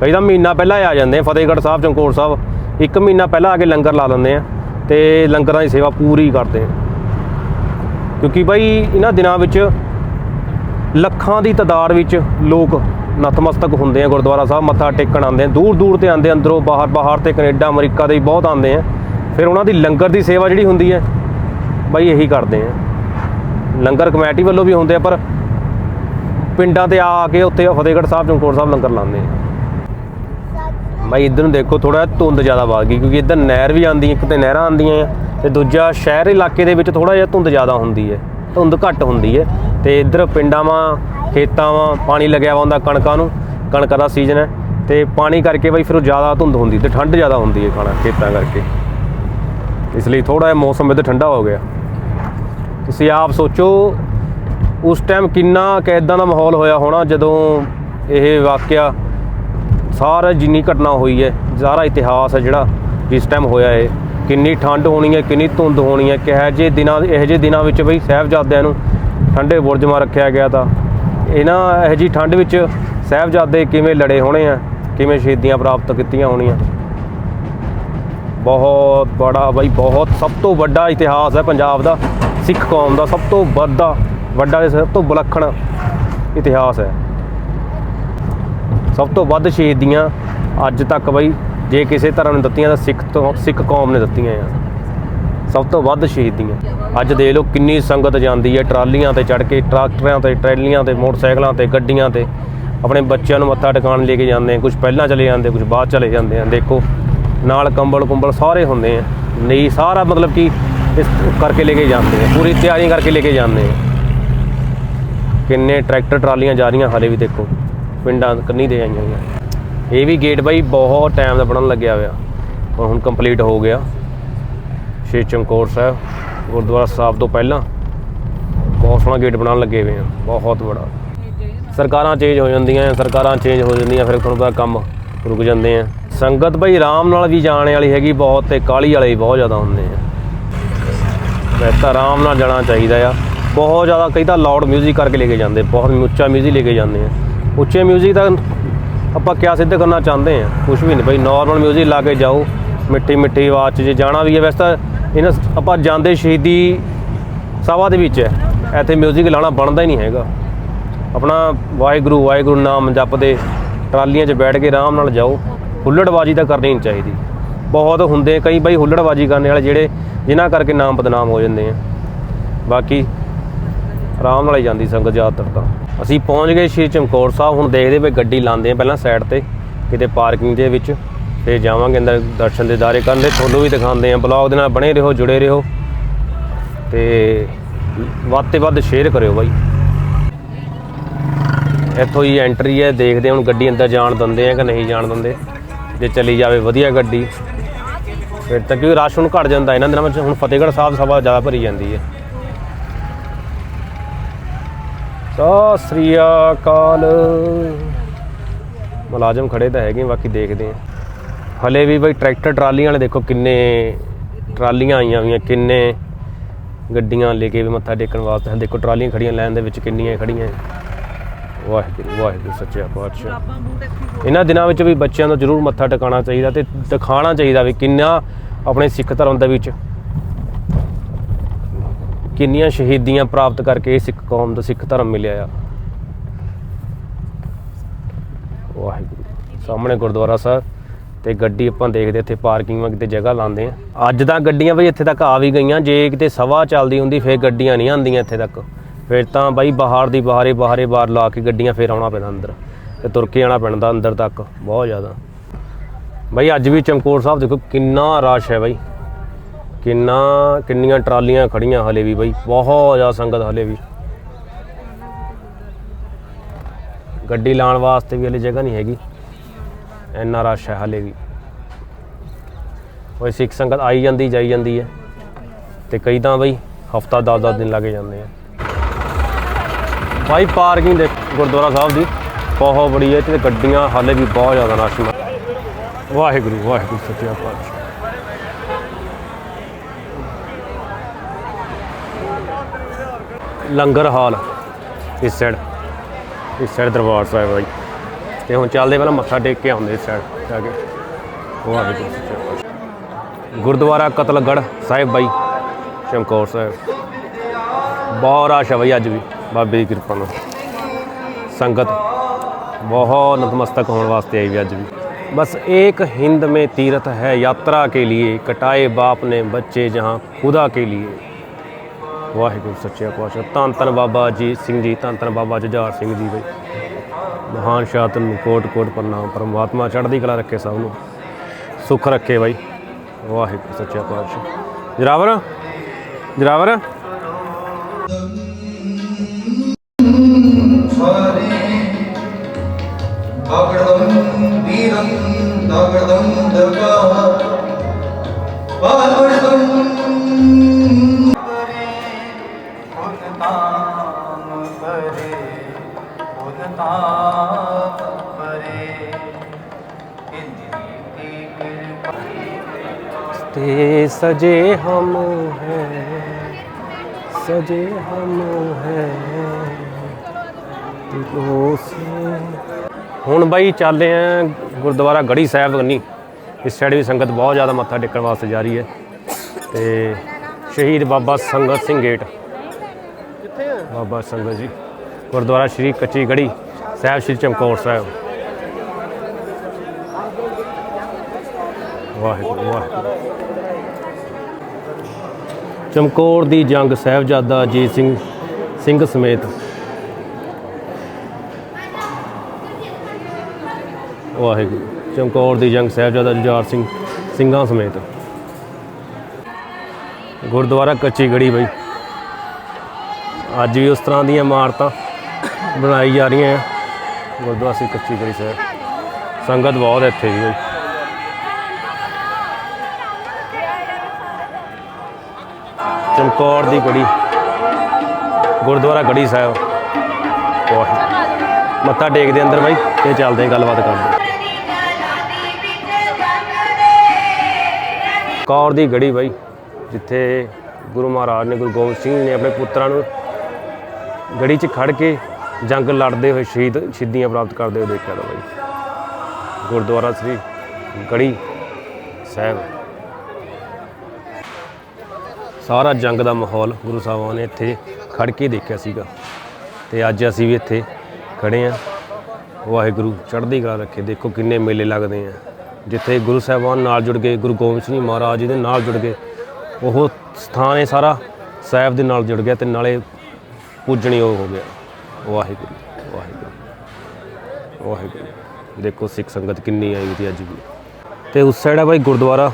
ਕਈ ਤਾਂ ਮਹੀਨਾ ਪਹਿਲਾਂ ਹੀ ਆ ਜਾਂਦੇ ਆ, ਫਤਿਹਗੜ੍ਹ ਸਾਹਿਬ, ਚਮਕੌਰ ਸਾਹਿਬ। ਇੱਕ ਮਹੀਨਾ ਪਹਿਲਾਂ ਆ ਕੇ ਲੰਗਰ ਲਾ ਲੈਂਦੇ ਆ ਤੇ ਲੰਗਰਾਂ ਦੀ ਸੇਵਾ ਪੂਰੀ ਕਰਦੇ ਆ। ਕਿਉਂਕਿ ਬਾਈ ਇਹਨਾਂ ਦਿਨਾਂ ਵਿੱਚ ਲੱਖਾਂ ਦੀ ਤਾਦਾਦ ਵਿੱਚ ਲੋਕ ਨਤਮਸਤਕ ਹੁੰਦੇ ਆ, ਗੁਰਦੁਆਰਾ ਸਾਹਿਬ ਮੱਥਾ ਟੇਕਣ ਆਉਂਦੇ ਆ, ਦੂਰ ਦੂਰ ਤੇ ਆਉਂਦੇ ਅੰਦਰੋਂ ਬਾਹਰ ਬਾਹਰ ਤੇ ਕੈਨੇਡਾ, ਅਮਰੀਕਾ ਦੇ ਬਹੁਤ ਆਉਂਦੇ ਆ। ਫਿਰ ਉਹਨਾਂ ਦੀ ਲੰਗਰ ਦੀ ਸੇਵਾ ਜਿਹੜੀ ਹੁੰਦੀ ਹੈ, ਬਾਈ ਇਹੀ ਕਰਦੇ ਆ। ਲੰਗਰ ਕਮੇਟੀ ਵੱਲੋਂ ਵੀ ਹੁੰਦੇ ਆ, ਪਰ ਪਿੰਡਾਂ ਤੇ ਆ ਕੇ ਉੱਥੇ ਫਤਿਹਗੜ੍ਹ ਸਾਹਿਬ, ਚਮਕੌਰ ਸਾਹਿਬ ਲੰਗਰ ਲਾਉਂਦੇ ਆ। ਬਾਈ ਇੱਧਰ ਨੂੰ ਦੇਖੋ ਥੋੜਾ ਧੁੰਦ ਜ਼ਿਆਦਾ ਵੱਧ ਗਈ, ਕਿਉਂਕਿ ਇੱਧਰ ਨਹਿਰ ਵੀ ਆਉਂਦੀ, ਇੱਕ ਤੇ ਨਹਿਰਾਂ ਆਉਂਦੀਆਂ ਆ, ਤੇ ਦੂਜਾ ਸ਼ਹਿਰ ਇਲਾਕੇ ਦੇ ਵਿੱਚ ਥੋੜਾ ਜਿਹਾ ਧੁੰਦ ਜ਼ਿਆਦਾ ਹੁੰਦੀ ਹੈ, ਧੁੰਦ ਘੱਟ ਹੁੰਦੀ ਹੈ, ਤੇ ਇੱਧਰ ਪਿੰਡਾਂ ਵਾਂ, ਖੇਤਾਂ ਵਾਂ, ਪਾਣੀ ਲੱਗਿਆ ਵਾ ਹੁੰਦਾ ਕਣਕਾਂ ਨੂੰ, ਕਣਕਾਂ ਦਾ ਸੀਜ਼ਨ ਹੈ, ਤੇ ਪਾਣੀ ਕਰਕੇ ਬਾਈ ਫਿਰ ਉਹ ਜ਼ਿਆਦਾ ਧੁੰਦ ਹੁੰਦੀ, ਤੇ ਠੰਡ ਜ਼ਿਆਦਾ ਹੁੰਦੀ ਹੈ ਖਾਣਾ, ਖੇਤਾਂ ਕਰਕੇ। ਇਸ ਲਈ ਥੋੜਾ ਜਿਹਾ ਮੌਸਮ ਇੱਧਰ ਠੰਡਾ ਹੋ ਗਿਆ। ਤੁਸੀਂ ਆਪ ਸੋਚੋ, ਉਸ ਟਾਈਮ ਕਿੰਨਾ ਕਿਦਾਂ ਦਾ ਮਾਹੌਲ ਹੋਇਆ ਹੋਣਾ ਜਦੋਂ ਇਹ ਵਾਕਿਆ ਸਾਰਾ ਜਿੰਨੀ ਘਟਨਾ ਹੋਈ ਹੈ, ਸਾਰਾ ਇਤਿਹਾਸ ਹੈ ਜਿਹੜਾ ਜਿਸ ਟਾਈਮ ਹੋਇਆ ਹੈ ਕਿੰਨੀ ਠੰਡ ਹੋਣੀ ਹੈ, ਕਿੰਨੀ ਧੁੰਦ ਹੋਣੀ ਹੈ, ਕਿਹੋ ਜਿਹੇ ਦਿਨਾਂ, ਇਹੋ ਜਿਹੇ ਦਿਨਾਂ ਵਿੱਚ ਬਈ ਸਾਹਿਬਜ਼ਾਦਿਆਂ ਨੂੰ ਠੰਡੇ ਬੁਰਜ ਮਾ ਰੱਖਿਆ ਗਿਆ ਤਾਂ। ਇਹਨਾਂ ਇਹੋ ਜਿਹੀ ਠੰਡ ਵਿੱਚ ਸਾਹਿਬਜ਼ਾਦੇ ਕਿਵੇਂ ਲੜੇ ਹੋਣੇ ਆ, ਕਿਵੇਂ ਸ਼ਹੀਦੀਆਂ ਪ੍ਰਾਪਤ ਕੀਤੀਆਂ ਹੋਣੀਆਂ। ਬਹੁਤ ਬੜਾ ਬਈ, ਬਹੁਤ ਸਭ ਤੋਂ ਵੱਡਾ ਇਤਿਹਾਸ ਹੈ ਪੰਜਾਬ ਦਾ। ਸਿੱਖ ਕੌਮ ਦਾ ਸਭ ਤੋਂ ਵੱਡਾ ਵੱਡਾ ਤੇ ਸਭ ਤੋਂ ਵਿਲੱਖਣ ਇਤਿਹਾਸ ਹੈ। ਸਭ ਤੋਂ ਵੱਧ ਸ਼ਹੀਦੀਆਂ ਅੱਜ ਤੱਕ ਬਈ, ਜੇ ਕਿਸੇ ਧਰਮ ਨੇ ਦਿੱਤੀਆਂ ਤਾਂ ਸਿੱਖ ਤੋਂ, ਸਿੱਖ ਕੌਮ ਨੇ ਦਿੱਤੀਆਂ ਆ। ਸਭ ਤੋਂ ਵੱਧ ਸ਼ਹੀਦੀਆਂ। ਅੱਜ ਦੇਖ ਲਓ ਕਿੰਨੀ ਸੰਗਤ ਜਾਂਦੀ ਹੈ ਟਰਾਲੀਆਂ ਤੇ ਚੜ੍ਹ ਕੇ, ਟਰੈਕਟਰਾਂ ਤੇ, ਟਰੈਲੀਆਂ ਤੇ, ਮੋਟਰਸਾਈਕਲਾਂ ਤੇ, ਗੱਡੀਆਂ ਤੇ। ਆਪਣੇ ਬੱਚਿਆਂ ਨੂੰ ਮੱਥਾ ਟਿਕਾਣ ਲੈ ਕੇ ਜਾਂਦੇ ਆ। ਕੁਝ ਪਹਿਲਾਂ ਚਲੇ ਜਾਂਦੇ ਕੁਝ ਬਾਅਦ ਚਲੇ ਜਾਂਦੇ ਆ। ਦੇਖੋ, ਨਾਲ ਕੰਬਲ ਕੁੰਬਲ ਸਾਰੇ ਹੁੰਦੇ ਆ। ਨਹੀਂ, ਸਾਰਾ ਮਤਲਬ ਕਿ ਇਸ ਕਰਕੇ ਲੈ ਕੇ ਜਾਂਦੇ ਆ। ਪੂਰੀ ਤਿਆਰੀ ਕਰਕੇ ਲੈ ਕੇ ਜਾਂਦੇ ਆ। ਕਿੰਨੇ ਟਰੈਕਟਰ ਟਰਾਲੀਆਂ ਜਾ ਰਹੀਆਂ ਹਾਲੇ ਵੀ ਦੇਖੋ। ਪਿੰਡਾਂ ਕੰਨੀ ਦੇ ਆਈਆਂ ਹੋਈਆਂ। ਇਹ ਵੀ ਗੇਟ ਬਾਈ ਬਹੁਤ ਟਾਈਮ ਦਾ ਬਣਨ ਲੱਗਿਆ ਹੋਇਆ। ਪਰ ਹੁਣ ਕੰਪਲੀਟ ਹੋ ਗਿਆ। ਸ਼੍ਰੀ ਚਮਕੌਰ ਸਾਹਿਬ, ਗੁਰਦੁਆਰਾ ਸਾਹਿਬ ਤੋਂ ਪਹਿਲਾਂ ਬਹੁਤ ਸੋਹਣਾ ਗੇਟ ਬਣਾਉਣ ਲੱਗੇ ਹੋਏ ਆ। ਬਹੁਤ ਬੜਾ। ਸਰਕਾਰਾਂ ਚੇਂਜ ਹੋ ਜਾਂਦੀਆਂ ਸਰਕਾਰਾਂ ਚੇਂਜ ਹੋ ਜਾਂਦੀਆਂ, ਫਿਰ ਤੁਹਾਨੂੰ ਪਤਾ ਕੰਮ ਰੁਕ ਜਾਂਦੇ ਆ। ਸੰਗਤ ਬਈ ਆਰਾਮ ਨਾਲ ਵੀ ਜਾਣ ਵਾਲੀ ਹੈਗੀ ਬਹੁਤ ਤੇ ਕਾਲੀ ਵਾਲੇ ਵੀ ਬਹੁਤ ਜ਼ਿਆਦਾ ਹੁੰਦੇ ਤਾਂ ਆਰਾਮ ਨਾਲ ਜਾਣਾ ਚਾਹੀਦਾ ਆ ਬਹੁਤ ਜ਼ਿਆਦਾ ਕਈ ਤਾਂ ਲਾਊਡ 뮤직 ਕਰਕੇ ਲੈ ਕੇ ਜਾਂਦੇ ਬਹੁਤ ਉੱਚਾ 뮤직 ਲੈ ਕੇ ਜਾਂਦੇ ਆ ਉੱਚੇ 뮤직 ਤਾਂ ਆਪਾਂ ਕਿਆ ਸਿੱਧ ਕਰਨਾ ਚਾਹੁੰਦੇ ਆ ਕੁਝ ਵੀ ਨਹੀਂ ਬਈ ਨਾਰਮਲ 뮤직 ਲਾ ਕੇ ਜਾਓ ਮਿੱਠੀ ਮਿੱਠੀ ਆਵਾਜ਼ 'ਚ ਜੇ ਜਾਣਾ ਵੀ ਹੈ ਵੈਸੇ ਤਾਂ ਇਹਨਾਂ ਆਪਾਂ ਜਾਂਦੇ ਸ਼ਹੀਦੀ ਸਭਾ ਦੇ ਵਿੱਚ ਹੈ ਇੱਥੇ 뮤직 ਲਾਣਾ ਬਣਦਾ ਹੀ ਨਹੀਂ ਹੈਗਾ ਆਪਣਾ ਵਾਹਿਗੁਰੂ ਵਾਹਿਗੁਰੂ ਨਾਮ ਜਪਦੇ ਟਰਾਲੀਆਂ 'ਚ ਬੈਠ ਕੇ ਆਰਾਮ ਨਾਲ ਜਾਓ ਹੁੱਲੜਬਾਜੀ ਤਾਂ ਕਰਨੀ ਨਹੀਂ ਚਾਹੀਦੀ ਬਹੁਤ ਹੁੰਦੇ ਕਈ ਬਈ ਹੁੱਲੜਬਾਜੀ ਕਰਨ ਵਾਲੇ ਜਿਹੜੇ ਜਿਨ੍ਹਾਂ ਕਰਕੇ ਨਾਮ ਬਦਨਾਮ ਹੋ ਜਾਂਦੇ ਆ। ਬਾਕੀ ਆਰਾਮ ਨਾਲ ਹੀ ਜਾਂਦੀ ਸੰਗਤ ਜ਼ਿਆਦਾਤਰ ਤਾਂ। ਅਸੀਂ ਪਹੁੰਚ ਗਏ ਸ਼੍ਰੀ ਚਮਕੌਰ ਸਾਹਿਬ, ਹੁਣ ਦੇਖਦੇ ਪਏ ਗੱਡੀ ਲਾਉਂਦੇ ਆ ਪਹਿਲਾਂ ਸਾਈਡ ਤੇ, ਕਿਤੇ ਪਾਰਕਿੰਗ ਦੇ ਵਿੱਚ, ਫਿਰ ਜਾਵਾਂਗੇ ਅੰਦਰ ਦਰਸ਼ਨ ਦੇ ਦਾਰੇ ਕਰਨ ਦੇ, ਤੁਹਾਨੂੰ ਵੀ ਦਿਖਾਉਂਦੇ ਆ। ਬਲੌਗ ਦੇ ਨਾਲ ਬਣੇ ਰਹੋ, ਜੁੜੇ ਰਹੋ ਤੇ ਵੱਧ ਤੇ ਵੱਧ ਸ਼ੇਅਰ ਕਰਿਓ ਬਾਈ। ਇੱਥੋਂ ਹੀ ਐਂਟਰੀ ਹੈ, ਦੇਖਦੇ ਹੁਣ ਗੱਡੀ ਅੰਦਰ ਜਾਣ ਦਿੰਦੇ ਆ ਕਿ ਨਹੀਂ ਜਾਣ ਦਿੰਦੇ। ਜੇ ਚਲੀ ਜਾਵੇ ਵਧੀਆ ਗੱਡੀ ਫਿਰ ਤਾਂ ਕਿਉਂਕਿ ਰਸ਼ ਹੁਣ ਘਟ ਜਾਂਦਾ, ਇਹਨਾਂ ਦਿਨਾਂ ਵਿੱਚ ਹੁਣ ਫਤਿਹਗੜ੍ਹ ਸਾਹਿਬ ਸਭਾ ਜ਼ਿਆਦਾ ਭਰੀ ਜਾਂਦੀ ਹੈ। ਸਤਿ ਸ੍ਰੀ ਅਕਾਲ। ਮੁਲਾਜ਼ਮ ਖੜੇ ਤਾਂ ਹੈਗੇ, ਬਾਕੀ ਦੇਖਦੇ ਆ ਹਲੇ ਵੀ ਬਈ ਟਰੈਕਟਰ ਟਰਾਲੀਆਂ ਵਾਲੇ ਦੇਖੋ ਕਿੰਨੇ ਟਰਾਲੀਆਂ ਆਈਆਂ ਹੋਈਆਂ, ਕਿੰਨੇ ਗੱਡੀਆਂ ਲੈ ਕੇ ਵੀ ਮੱਥਾ ਟੇਕਣ ਵਾਸਤੇ। ਦੇਖੋ ਟਰਾਲੀਆਂ ਖੜੀਆਂ, ਲਾਈਨ ਦੇ ਵਿੱਚ ਕਿੰਨੀਆਂ ਖੜੀਆਂ। ਵਾਹਿਗੁਰੂ ਵਾਹਿਗੁਰੂ, ਸੱਚਾ ਪਾਤਸ਼ਾਹ। ਇਹਨਾਂ ਦਿਨਾਂ ਵਿੱਚ ਵੀ ਬੱਚਿਆਂ ਨੂੰ ਜ਼ਰੂਰ ਮੱਥਾ ਟਿਕਾਣਾ ਚਾਹੀਦਾ ਤੇ ਦਿਖਾਉਣਾ ਚਾਹੀਦਾ ਵੀ ਕਿੰਨਾ ਆਪਣੇ ਸਿੱਖ ਧਰਮ ਦੇ ਵਿੱਚ ਕਿੰਨੀਆਂ ਸ਼ਹੀਦੀਆਂ ਪ੍ਰਾਪਤ ਕਰਕੇ ਇਹ ਸਿੱਖ ਕੌਮ ਦਾ ਸਿੱਖ ਧਰਮ ਮਿਲਿਆ ਆ। ਵਾਹਿਗੁਰੂ। ਸਾਹਮਣੇ ਗੁਰਦੁਆਰਾ ਸਾਹਿਬ ਤੇ ਗੱਡੀ ਆਪਾਂ ਦੇਖਦੇ ਇੱਥੇ ਪਾਰਕਿੰਗ ਕਿਤੇ ਜਗ੍ਹਾ ਲਾਉਂਦੇ ਆ ਅੱਜ ਤਾਂ ਗੱਡੀਆਂ ਵੀ ਇੱਥੇ ਤੱਕ ਆ ਵੀ ਗਈਆਂ, ਜੇ ਕਿਤੇ ਸਵਾ ਚੱਲਦੀ ਹੁੰਦੀ, ਫੇਰ ਗੱਡੀਆਂ ਨਹੀਂ ਆਉਂਦੀਆਂ ਇੱਥੇ ਤੱਕ। ਫਿਰ ਤਾਂ ਬਾਈ ਬਾਹਰ ਦੀ ਬਾਹਰੇ ਬਾਹਰੇ ਬਾਹਰ ਲਾ ਕੇ ਗੱਡੀਆਂ ਫੇਰ ਆਉਣਾ ਪੈਂਦਾ ਅੰਦਰ ਤੇ ਤੁਰ ਕੇ ਆਉਣਾ ਪੈਂਦਾ ਅੰਦਰ ਤੱਕ, ਬਹੁਤ ਜ਼ਿਆਦਾ। ਬਾਈ ਅੱਜ ਵੀ ਚਮਕੌਰ ਸਾਹਿਬ ਦੇਖੋ ਕਿੰਨਾ ਰਸ਼ ਹੈ ਬਾਈ। ਕਿੰਨਾ, ਕਿੰਨੀਆਂ ਟਰਾਲੀਆਂ ਖੜੀਆਂ ਹਲੇ ਵੀ ਬਾਈ, ਬਹੁਤ ਜ਼ਿਆਦਾ ਸੰਗਤ ਹਲੇ ਵੀ। ਗੱਡੀ ਲਾਉਣ ਵਾਸਤੇ ਵੀ ਹਲੇ ਜਗ੍ਹਾ ਨਹੀਂ ਹੈਗੀ। ਇੰਨਾ ਰਸ਼ ਹੈ ਹਲੇ ਵੀ। ਉਹ ਸਿੱਖ ਸੰਗਤ ਆਈ ਜਾਂਦੀ, ਜਾਈ ਜਾਂਦੀ ਹੈ। ਤੇ ਕਈ ਤਾਂ ਬਈ ਹਫਤਾ 10-10 ਦਿਨ ਲੱਗ ਜਾਂਦੇ ਆ। ਭਾਈ ਪਾਰਕਿੰਗ ਦੇ ਗੁਰਦੁਆਰਾ ਸਾਹਿਬ ਦੀ ਬਹੁਤ ਬੜੀ ਹੈ ਤੇ ਗੱਡੀਆਂ ਹਾਲੇ ਵੀ ਬਹੁਤ ਜ਼ਿਆਦਾ ਰਸ਼ ਹੈ ਵਾਹਿਗੁਰੂ ਵਾਹਿਗੁਰੂ ਸਤਿਆ ਪਾਤਸ਼ਾਹ। ਲੰਗਰ ਹਾਲ ਇਸ ਸਾਈਡ ਇਸ ਸਾਈਡ ਦਰਬਾਰ ਸਾਹਿਬ ਹੈ ਜੀ। ਤੇ ਹੁਣ ਚੱਲਦੇ ਪਹਿਲਾਂ ਮੱਥਾ ਟੇਕ ਕੇ ਆਉਂਦੇ ਇਸ ਸਾਈਡ, ਜਾ ਕੇ। ਵਾਹਿਗੁਰੂ, ਸੱਚਾ ਪਾਤਸ਼ਾਹ। ਗੁਰਦੁਆਰਾ ਕਤਲਗੜ੍ਹ ਸਾਹਿਬ ਬਾਈ ਚਮਕੌਰ ਸਾਹਿਬ। ਬਹੁਤ ਰਸ਼ ਹੈ ਬਈ ਅੱਜ ਵੀ। ਬਾਬੇ ਦੀ ਕਿਰਪਾ ਨਾਲ। ਸੰਗਤ ਬਹੁਤ ਨਤਮਸਤਕ ਹੋਣ ਵਾਸਤੇ ਆਈ ਵੀ ਅੱਜ ਵੀ। ਬਸ ਇੱਕ ਹਿੰਦ ਮੇ ਤੀਰਥ ਹੈ, ਯਾਤਰਾ ਕੇ ਲਈ ਕਟਾਏ ਬਾਪ ਨੇ ਬੱਚੇ ਜਹਾਂ, ਖੁਦਾ ਕੇ ਲਈ ਵਾਹਿਗੁਰੂ, ਸੱਚੇ ਪਾਤਸ਼ਾਹ ਧੰਨ ਧੰਨ ਬਾਬਾ ਜੀ ਸਿੰਘ ਜੀ, ਧੰਨ ਧੰਨ ਬਾਬਾ ਜੁਝਾਰ ਸਿੰਘ ਜੀ ਬਈ। ਮਹਾਨ ਸ਼ਾਤਨ ਨੂੰ ਕੋਟ ਕੋਟ ਪ੍ਰਣਾਮ ਪਰਮਾਤਮਾ ਚੜ੍ਹਦੀ ਕਲਾ ਰੱਖੇ ਸਭ ਨੂੰ। ਸੁੱਖ ਰੱਖੇ ਬਾਈ। ਵਾਹਿਗੁਰੂ, ਸੱਚੇ ਪਾਤਸ਼ਾਹ ਜਰਾਵਰ ਜਰਾਵਰ। अग्रदं वीरं दग्रदं दगा पार्वतं करे उदताम करे इंद्री की कृपा ते सजे हम हैं सजे हम हैं ਦਿਲੋਂ ਸੇ ਹੁਣ ਬਾਈ ਚੱਲੇ ਆ ਗੁਰਦੁਆਰਾ ਗੜੀ ਸਾਹਿਬ ਕੰਨੀ। ਇਸ ਸਾਈਡ ਵੀ ਸੰਗਤ ਬਹੁਤ ਜ਼ਿਆਦਾ ਮੱਥਾ ਟੇਕਣ ਵਾਸਤੇ ਜਾ ਰਹੀ ਹੈ। ਤੇ ਸ਼ਹੀਦ ਬਾਬਾ ਸੰਗਤ ਸਿੰਘ ਗੇਟ। ਕਿੱਥੇ ਆ ਬਾਬਾ ਸੰਗਤ ਜੀ, ਗੁਰਦੁਆਰਾ ਸ਼੍ਰੀ ਕੱਚੀ ਗੜੀ ਸਾਹਿਬ, ਸ਼੍ਰੀ ਚਮਕੌਰ ਸਾਹਿਬ। ਵਾਹਿਗੁਰੂ ਵਾਹਿਗੁਰੂ। ਚਮਕੌਰ ਦੀ ਜੰਗ ਸਾਹਿਬਜ਼ਾਦਾ ਅਜੀਤ ਸਿੰਘ ਸਿੰਘ ਸਮੇਤ ਵਾਹਿਗੁਰੂ। ਚਮਕੌਰ ਦੀ ਜੰਗ ਸਾਹਿਬਜ਼ਾਦਾ ਜੁਝਾਰ ਸਿੰਘ ਸਿੰਘਾਂ ਸਮੇਤ। ਗੁਰਦੁਆਰਾ ਕੱਚੀ ਗੜੀ ਬਈ। ਅੱਜ ਵੀ ਉਸ ਤਰ੍ਹਾਂ ਦੀਆਂ ਇਮਾਰਤਾਂ ਬਣਾਈ ਜਾ ਰਹੀਆਂ ਆ। ਗੁਰਦੁਆਰਾ ਸਿੰਘ ਕੱਚੀ ਗੜੀ ਸਾਹਿਬ। ਸੰਗਤ ਬਹੁਤ ਹੈ ਇੱਥੇ ਜੀ ਬਈ। ਚਮਕੌਰ ਦੀ ਗੜੀ। ਗੁਰਦੁਆਰਾ ਗੜੀ ਸਾਹਿਬ। ਵਾਹਿਗੁਰੂ ਮੱਥਾ ਟੇਕਦੇ ਅੰਦਰ ਬਾਈ, ਤੇ ਚੱਲਦੇ ਗੱਲਬਾਤ ਕਰਦੇ ਕੌਰ ਦੀ ਗੜੀ ਬਾਈ, ਜਿੱਥੇ ਗੁਰੂ ਮਹਾਰਾਜ ਨੇ ਗੁਰੂ ਗੋਬਿੰਦ ਸਿੰਘ ਨੇ ਆਪਣੇ ਪੁੱਤਰਾਂ ਨੂੰ ਗੜੀ 'ਚ ਖੜ ਕੇ ਜੰਗ ਲੜਦੇ ਹੋਏ ਸ਼ਹੀਦ ਸ਼ਹੀਦੀਆਂ ਪ੍ਰਾਪਤ ਕਰਦੇ ਹੋਏ ਦੇਖਿਆ ਤਾਂ ਬਾਈ। ਗੁਰਦੁਆਰਾ ਸ੍ਰੀ ਗੜੀ ਸਾਹਿਬ। ਸਾਰਾ ਜੰਗ ਦਾ ਮਾਹੌਲ ਗੁਰੂ ਸਾਹਿਬਾਂ ਨੇ ਇੱਥੇ ਖੜ ਕੇ ਦੇਖਿਆ ਸੀਗਾ ਤੇ ਅੱਜ ਅਸੀਂ ਵੀ ਇੱਥੇ ਖੜੇ ਆ ਵਾਹਿਗੁਰੂ ਚੜ੍ਹਦੀ ਕਲਾ ਰੱਖੇ, ਦੇਖੋ ਕਿੰਨੇ ਮੇਲੇ ਲੱਗਦੇ ਆ। ਜਿੱਥੇ ਗੁਰੂ ਸਾਹਿਬਾਨ ਨਾਲ ਜੁੜ ਗਏ, ਗੁਰੂ ਗੋਬਿੰਦ ਸਿੰਘ ਜੀ ਮਹਾਰਾਜ ਜੀ ਦੇ ਨਾਲ ਜੁੜ ਗਏ, ਉਹ ਸਥਾਨ ਹੈ ਸਾਰਾ ਸਾਹਿਬ ਦੇ ਨਾਲ ਜੁੜ ਗਿਆ ਤੇ ਨਾਲੇ ਪੂਜਣਯੋਗ ਹੋ ਗਿਆ। ਵਾਹਿਗੁਰੂ ਵਾਹਿਗੁਰੂ ਵਾਹਿਗੁਰੂ। ਦੇਖੋ ਸਿੱਖ ਸੰਗਤ ਕਿੰਨੀ ਆਈ ਸੀ ਅੱਜ ਵੀ। ਤੇ ਉਸ ਸਾਈਡ ਹੈ ਬਾਈ ਗੁਰਦੁਆਰਾ।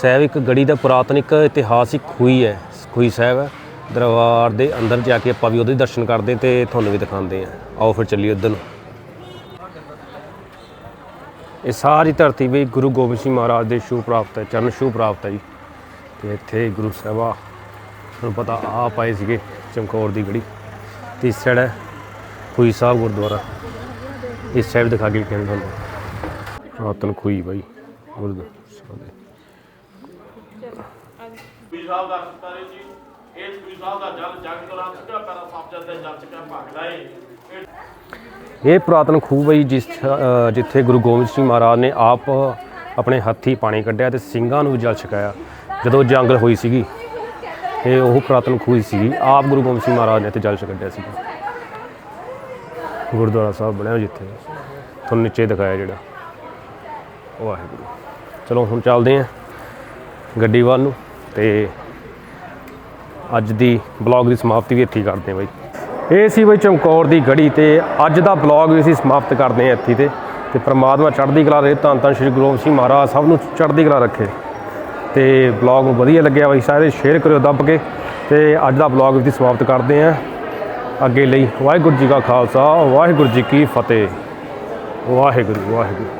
ਸਾਹਿਬ ਇੱਕ ਗੜੀ ਦਾ ਪੁਰਾਤਨਿਕ ਇਤਿਹਾਸਿਕ ਖੂਹੀ ਹੈ, ਖੂਹੀ ਸਾਹਿਬ ਹੈ। ਦਰਬਾਰ ਦੇ ਅੰਦਰ ਜਾ ਕੇ ਆਪਾਂ ਵੀ ਉਹਦੇ ਦਰਸ਼ਨ ਕਰਦੇ ਤੇ ਤੁਹਾਨੂੰ ਵੀ ਦਿਖਾਉਂਦੇ ਆ ਆਓ ਫਿਰ ਚੱਲੀਏ ਉੱਧਰ ਨੂੰ। ਇਹ ਸਾਰੀ ਧਰਤੀ ਵੀ ਗੁਰੂ ਗੋਬਿੰਦ ਸਿੰਘ ਮਹਾਰਾਜ ਦੇ ਸ਼ੂ ਪ੍ਰਾਪਤ ਹੈ, ਚਰਨ ਸ਼ੂ ਪ੍ਰਾਪਤ ਹੈ ਜੀ। ਤੇ ਇੱਥੇ ਗੁਰੂ ਸਾਹਿਬਾ ਨੂੰ ਪਤਾ ਆਪ ਆਏ ਸੀਗੇ ਚਮਕੌਰ ਦੀ ਗੜੀ। ਤੇ ਇਸ ਸਾਈਡ ਹੈ ਖੂਈ ਸਾਹਿਬ ਗੁਰਦੁਆਰਾ। ਇਸ ਸਾਹਿਬ ਦਿਖਾ ਕੇ ਕਹਿੰਦਾ ਤੁਹਾਨੂੰ ਪੁਰਾਤਨ ਖੂਈ ਬਾਈ, ਗੁਰਦੁਆਰਾ ਸਾਹਿਬ ਦੇ। ਗੁਰੂ ਸਾਹਿਬ ਦਾ ਸਤਾਰੇ ਜੀ। ਇਸ ਗੁਰੂ ਸਾਹਿਬ ਦਾ ਜਲ ਜਗ ਦੌਰਾਨ ਸਿੱਧਾ ਪੈਰਾ ਸਬਜਤ ਤੇ ਜਲ ਚੁੱਕਿਆ ਭਾਗਦਾ ਏ। ਇਹ ਪੁਰਾਤਨ ਖੂਹ ਬਈ ਜਿਸ ਜਿੱਥੇ ਗੁਰੂ ਗੋਬਿੰਦ ਸਿੰਘ ਮਹਾਰਾਜ ਨੇ ਆਪ ਆਪਣੇ ਹੱਥੀ ਪਾਣੀ ਕੱਢਿਆ ਤੇ ਸਿੰਘਾਂ ਨੂੰ ਵੀ ਜਲ ਛਕਾਇਆ। ਜਦੋਂ ਜੰਗ ਹੋਈ ਸੀਗੀ, ਇਹ ਉਹ ਪੁਰਾਤਨ ਖੂਹ ਹੀ ਸੀਗੀ। ਆਪ ਗੁਰੂ ਗੋਬਿੰਦ ਸਿੰਘ ਮਹਾਰਾਜ ਨੇ ਇੱਥੇ ਜਲ ਛਕੱਢਿਆ ਸੀਗਾ। ਗੁਰਦੁਆਰਾ ਸਾਹਿਬ ਬਣਿਆ ਜਿੱਥੇ। ਤੁਹਾਨੂੰ ਨੀਚੇ ਦਿਖਾਇਆ ਜਿਹੜਾ। ਵਾਹਿਗੁਰੂ। ਚਲੋ, ਹੁਣ ਚੱਲਦੇ ਆਂ ਗੱਡੀ ਵੱਲ ਨੂੰ ਤੇ ਅੱਜ ਦੀ ਬਲੌਗ ਦੀ ਸਮਾਪਤੀ ਵੀ ਇੱਥੇ ਹੀ ਕਰਦੇ ਹਾਂ ਬਾਈ। ਇਹ ਸੀ ਬਈ ਚਮਕੌਰ ਦੀ ਗੜੀ ਤੇ ਅੱਜ ਦਾ ਬਲੌਗ ਵੀ ਅਸੀਂ ਸਮਾਪਤ ਕਰਦੇ ਹਾਂ ਇੱਥੇ ਤੇ ਤੇ ਪਰਮਾਤਮਾ ਚੜ੍ਹਦੀ ਕਲਾ ਰਹੇ ਧੰਨ ਧੰਨ ਸ਼੍ਰੀ ਗੁਰੂ ਸਿੰਘ ਮਹਾਰਾਜ ਸਭ ਨੂੰ ਚੜ੍ਹਦੀ ਕਲਾ ਰੱਖੇ। ਤੇ ਬਲੌਗ ਨੂੰ ਵਧੀਆ ਲੱਗਿਆ ਬਈ ਸਾਰੇ ਸ਼ੇਅਰ ਕਰਿਓ ਦੱਬ ਕੇ, ਤੇ ਅੱਜ ਦਾ ਬਲੌਗ ਵੀ ਸਮਾਪਤ ਕਰਦੇ ਹਾਂ। ਅੱਗੇ ਲਈ ਵਾਹਿਗੁਰੂ ਜੀ ਕਾ ਖਾਲਸਾ, ਵਾਹਿਗੁਰੂ ਜੀ ਕੀ ਫਤਿਹ। ਵਾਹਿਗੁਰੂ ਵਾਹਿਗੁਰੂ।